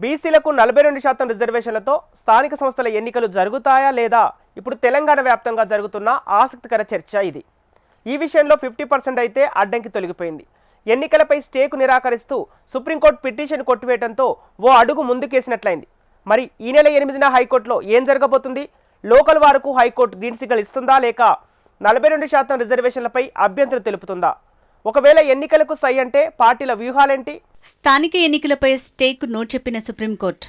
బీసీలకు నలభై రెండు శాతం రిజర్వేషన్లతో స్థానిక సంస్థల ఎన్నికలు జరుగుతాయా లేదా? ఇప్పుడు తెలంగాణ వ్యాప్తంగా జరుగుతున్న ఆసక్తికర చర్చ ఇది. ఈ విషయంలో ఫిఫ్టీ పర్సెంట్ అయితే అడ్డంకి తొలగిపోయింది. ఎన్నికలపై స్టేకు నిరాకరిస్తూ సుప్రీంకోర్టు పిటిషన్ కొట్టివేయడంతో ఓ అడుగు ముందుకేసినట్లయింది. మరి ఈ నెల ఎనిమిదిన హైకోర్టులో ఏం జరగబోతుంది? లోకల్ వారకు హైకోర్టు గ్రీన్ సిగ్నల్ ఇస్తుందా లేక నలభై రెండు శాతం రిజర్వేషన్లపై అభ్యంతరం తెలుపుతుందా? ఒకవేళ ఎన్నికలకు సై అంటే పార్టీల వ్యూహాలేంటి? స్థానిక ఎన్నికలపై స్టేక్ నో చెప్పిన సుప్రీంకోర్టు.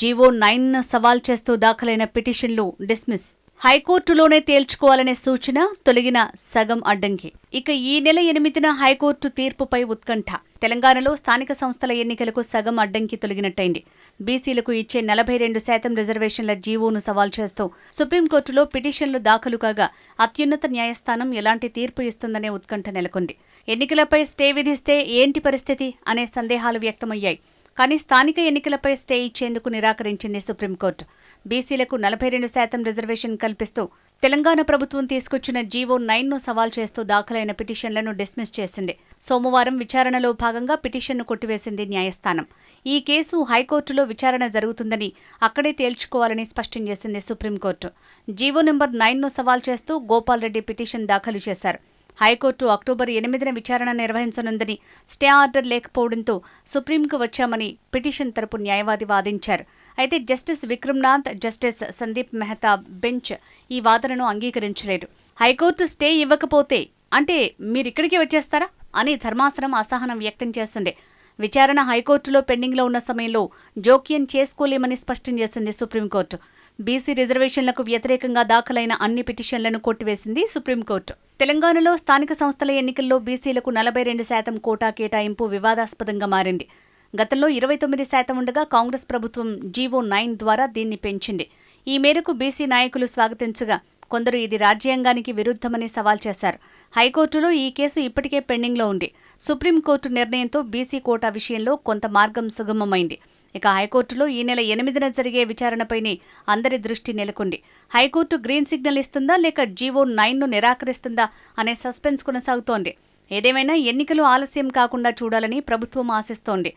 జీవో నైన్ సవాల్ చేస్తూ దాఖలైన పిటిషన్లు డిస్మిస్. హైకోర్టులోనే తేల్చుకోవాలనే సూచన తొలగిన సగం అడ్డంకి. ఇక ఈ నెల ఎనిమిదిన హైకోర్టు తీర్పుపై ఉత్కంఠ. తెలంగాణలో స్థానిక సంస్థల ఎన్నికలకు సగం అడ్డంకి తొలగినట్టయింది. బీసీలకు ఇచ్చే నలభై రెండు శాతం రిజర్వేషన్ల జీవోను సవాల్ చేస్తూ సుప్రీంకోర్టులో పిటిషన్లు దాఖలు కాగా అత్యున్నత న్యాయస్థానం ఎలాంటి తీర్పు ఇస్తుందనే ఉత్కంఠ నెలకొంది. ఎన్నికలపై స్టే విధిస్తే ఏంటి పరిస్థితి అనే సందేహాలు వ్యక్తమయ్యాయి. కానీ స్థానిక ఎన్నికలపై స్టే ఇచ్చేందుకు నిరాకరించింది సుప్రీంకోర్టు. బీసీలకు నలభై రెండు శాతం రిజర్వేషన్ కల్పిస్తూ తెలంగాణ ప్రభుత్వం తీసుకొచ్చిన జీవో నైన్ను సవాల్ చేస్తూ దాఖలైన పిటిషన్లను డిస్మిస్ చేసింది. సోమవారం విచారణలో భాగంగా పిటిషన్ను కొట్టివేసింది న్యాయస్థానం. ఈ కేసు హైకోర్టులో విచారణ జరుగుతుందని అక్కడే తేల్చుకోవాలని స్పష్టం చేసింది సుప్రీంకోర్టు. జీవో నెంబర్ నైన్ను సవాల్ చేస్తూ గోపాల్ రెడ్డి పిటిషన్ దాఖలు చేశారు. హైకోర్టు అక్టోబర్ ఎనిమిదిన విచారణ నిర్వహించనుందని స్టే ఆర్డర్ లేకపోవడంతో సుప్రీంకు వచ్చామని పిటిషన్ తరపు న్యాయవాది వాదించారు. అయితే justice Vikram Nath justice Sandeep Mehta bench ఈ వాదనను అంగీకరించలేదు. హైకోర్టు స్టే ఇవ్వకపోతే అంటే మీరిక్కడికి వచ్చేస్తారా? అని ధర్మాసనం అసహనం వ్యక్తం చేసింది. విచారణ హైకోర్టులో పెండింగ్లో ఉన్న సమయంలో జోక్యం చేసుకోలేమని స్పష్టం చేసింది సుప్రీంకోర్టు. బీసీ రిజర్వేషన్లకు వ్యతిరేకంగా దాఖలైన అన్ని పిటిషన్లను కొట్టివేసింది సుప్రీంకోర్టు. తెలంగాణలో స్థానిక సంస్థల ఎన్నికల్లో బీసీలకు నలభై రెండు శాతం కోటా కేటాయింపు వివాదాస్పదంగా మారింది. గతంలో ఇరవై తొమ్మిది శాతం ఉండగా కాంగ్రెస్ ప్రభుత్వం జీవో నైన్ ద్వారా దీన్ని పెంచింది. ఈ మేరకు బీసీ నాయకులు స్వాగతించగా కొందరు ఇది రాజ్యాంగానికి విరుద్ధమని సవాల్ చేశారు. హైకోర్టులో ఈ కేసు ఇప్పటికే పెండింగ్లో ఉంది. సుప్రీంకోర్టు నిర్ణయంతో బీసీ కోటా విషయంలో కొంత మార్గం సుగమమైంది. ఇక హైకోర్టులో ఈ నెల ఎనిమిదిన జరిగే విచారణపైనే అందరి దృష్టి నెలకొంది. హైకోర్టు గ్రీన్ సిగ్నల్ ఇస్తుందా లేక జీవో నైన్ను నిరాకరిస్తుందా అనే సస్పెన్స్ కొనసాగుతోంది. ఏదేమైనా ఎన్నికలు ఆలస్యం కాకుండా చూడాలని ప్రభుత్వం ఆశిస్తోంది.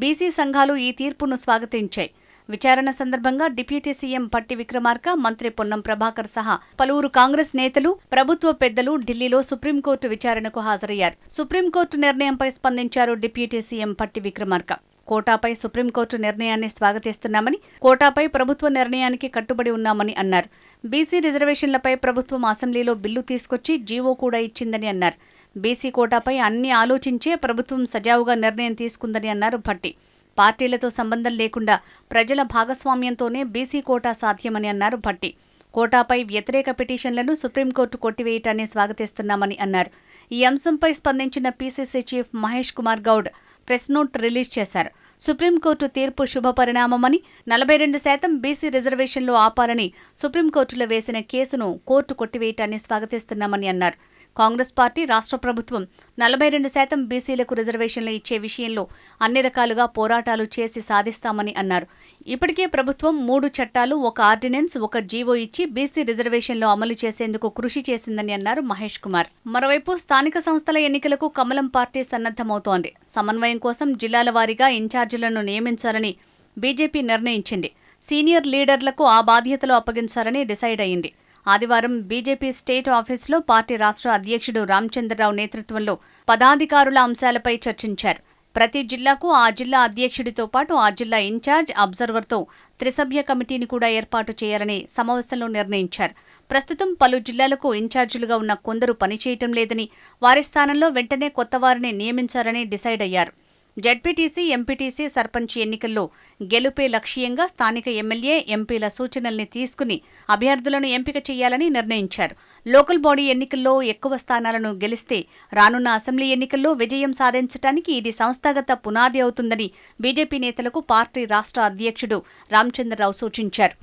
బీసీ సంఘాలు ఈ తీర్పును స్వాగతించాయి. విచారణ సందర్భంగా డిప్యూటీ సీఎం పట్టి విక్రమార్క మంత్రి పొన్నం ప్రభాకర్ సహా పలువురు కాంగ్రెస్ నేతలు ప్రభుత్వ పెద్దలు ఢిల్లీలో సుప్రీంకోర్టు విచారణకు హాజరయ్యారు. సుప్రీంకోర్టు నిర్ణయంపై స్పందించారు డిప్యూటీ సీఎం పట్టి విక్రమార్క. కోటాపై సుప్రీంకోర్టు నిర్ణయాన్ని స్వాగతిస్తున్నామని కోటాపై ప్రభుత్వ నిర్ణయానికి కట్టుబడి ఉన్నామని అన్నారు. బీసీ రిజర్వేషన్లపై ప్రభుత్వం అసెంబ్లీలో బిల్లు తీసుకొచ్చి జీవో కూడా ఇచ్చిందని అన్నారు. బీసీ కోటాపై అన్ని ఆలోచించే ప్రభుత్వం సజావుగా నిర్ణయం తీసుకుందని అన్నారు భట్టి. పార్టీలతో సంబంధం లేకుండా ప్రజల భాగస్వామ్యంతోనే బీసీ కోటా సాధ్యమని అన్నారు భట్టి. కోటాపై వ్యతిరేక పిటిషన్లను సుప్రీంకోర్టు కొట్టివేయటాన్ని స్వాగతిస్తున్నామని అన్నారు. ఈ అంశంపై స్పందించిన PCC chief Mahesh Kumar Goud press note release చేశారు. సుప్రీంకోర్టు తీర్పు శుభపరిణామమని నలభై రెండు శాతం బీసీ రిజర్వేషన్లు ఆపాలని సుప్రీంకోర్టులో వేసిన కేసును కోర్టు కొట్టివేయటాన్ని స్వాగతిస్తున్నామని అన్నారు. కాంగ్రెస్ పార్టీ రాష్ట్ర ప్రభుత్వం నలభై రెండు శాతం బీసీలకు రిజర్వేషన్లు ఇచ్చే విషయంలో అన్ని రకాలుగా పోరాటాలు చేసి సాధిస్తామని అన్నారు. ఇప్పటికే ప్రభుత్వం మూడు చట్టాలు ఒక ఆర్డినెన్స్ ఒక జీవో ఇచ్చి బీసీ రిజర్వేషన్లు అమలు చేసేందుకు కృషి చేసిందని అన్నారు మహేష్ కుమార్. మరోవైపు స్థానిక సంస్థల ఎన్నికలకు కమలం పార్టీ సన్నద్దమవుతోంది సమన్వయం కోసం జిల్లాల వారీగా ఇన్ఛార్జీలను నియమించాలని బీజేపీ నిర్ణయించింది. సీనియర్ లీడర్లకు ఆ బాధ్యతలు అప్పగించాలని డిసైడ్ అయింది. ఆదివారం బీజేపీ స్టేట్ ఆఫీసులో పార్టీ రాష్ట్ర అధ్యక్షుడు రామచంద్రరావు నేతృత్వంలో పదాధికారుల అంశాలపై చర్చించారు. ప్రతి జిల్లాకు ఆ జిల్లా అధ్యక్షుడితో పాటు ఆ జిల్లా ఇన్ఛార్జ్ అబ్జర్వర్తో త్రిసభ్య కమిటీని కూడా ఏర్పాటు చేయాలని సమావేశంలో నిర్ణయించారు. ప్రస్తుతం పలు జిల్లాలకు ఇన్ఛార్జీలుగా ఉన్న కొందరు పనిచేయటం లేదని వారి స్థానంలో వెంటనే కొత్త వారిని నియమించాలని డిసైడ్ అయ్యారు. జడ్పీటీసీ ఎంపీటీసీ సర్పంచ్ ఎన్నికల్లో గెలుపే లక్ష్యంగా స్థానిక ఎమ్మెల్యే ఎంపీల సూచనల్ని తీసుకుని అభ్యర్థులను ఎంపిక చేయాలని నిర్ణయించారు. లోకల్ బాడీ ఎన్నికల్లో ఎక్కువ స్థానాలను గెలిస్తే రానున్న అసెంబ్లీ ఎన్నికల్లో విజయం సాధించడానికి ఇది సంస్థాగత పునాది అవుతుందని బీజేపీ నేతలకు పార్టీ రాష్ట్ర అధ్యక్షుడు రామచంద్రరావు సూచించారు.